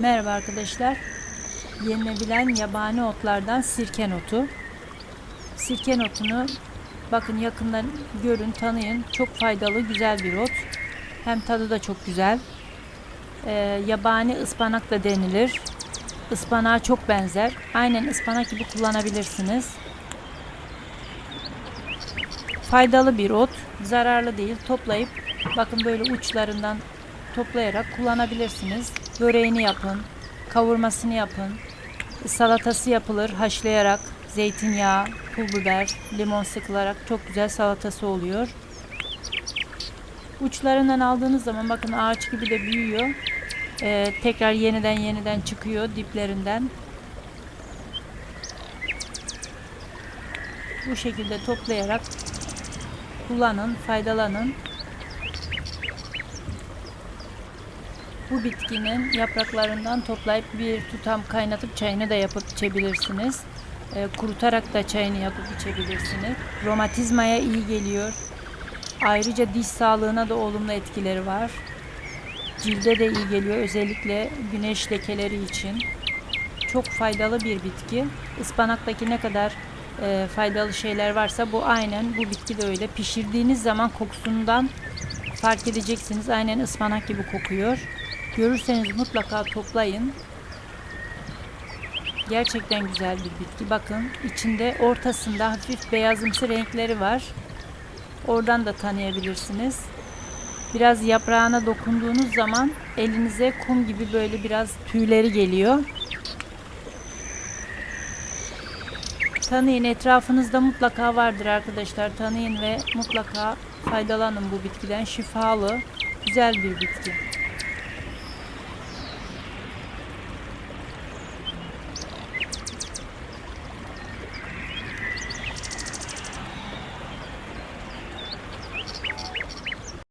Merhaba arkadaşlar. Yenilebilen yabani otlardan sirken otu. Sirken otunu bakın yakından görün, tanıyın. Çok faydalı, güzel bir ot. Hem tadı da çok güzel. Ee, yabani ıspanak da denilir. Ispanağa çok benzer. Aynen ıspanak gibi kullanabilirsiniz. Faydalı bir ot. Zararlı değil. Toplayıp bakın böyle uçlarından toplayarak kullanabilirsiniz. Böreğini yapın, kavurmasını yapın. Salatası yapılır haşlayarak, zeytinyağı, pul biber, limon sıkılarak çok güzel salatası oluyor. Uçlarından aldığınız zaman bakın ağaç gibi de büyüyor. Ee, tekrar yeniden yeniden çıkıyor diplerinden. Bu şekilde toplayarak kullanın, faydalanın. Bu bitkinin yapraklarından toplayıp bir tutam kaynatıp çayını da yapıp içebilirsiniz. Ee, kurutarak da çayını yapıp içebilirsiniz. Romatizmaya iyi geliyor. Ayrıca diş sağlığına da olumlu etkileri var. Cilde de iyi geliyor özellikle güneş lekeleri için. Çok faydalı bir bitki. Ispanaktaki ne kadar e, faydalı şeyler varsa bu aynen bu bitki de öyle. Pişirdiğiniz zaman kokusundan fark edeceksiniz. Aynen ıspanak gibi kokuyor. Görürseniz mutlaka toplayın. Gerçekten güzel bir bitki. Bakın içinde ortasında hafif beyazımsı renkleri var. Oradan da tanıyabilirsiniz. Biraz yaprağına dokunduğunuz zaman elinize kum gibi böyle biraz tüyleri geliyor. Tanıyın etrafınızda mutlaka vardır arkadaşlar. Tanıyın ve mutlaka faydalanın bu bitkiden. Şifalı, güzel bir bitki.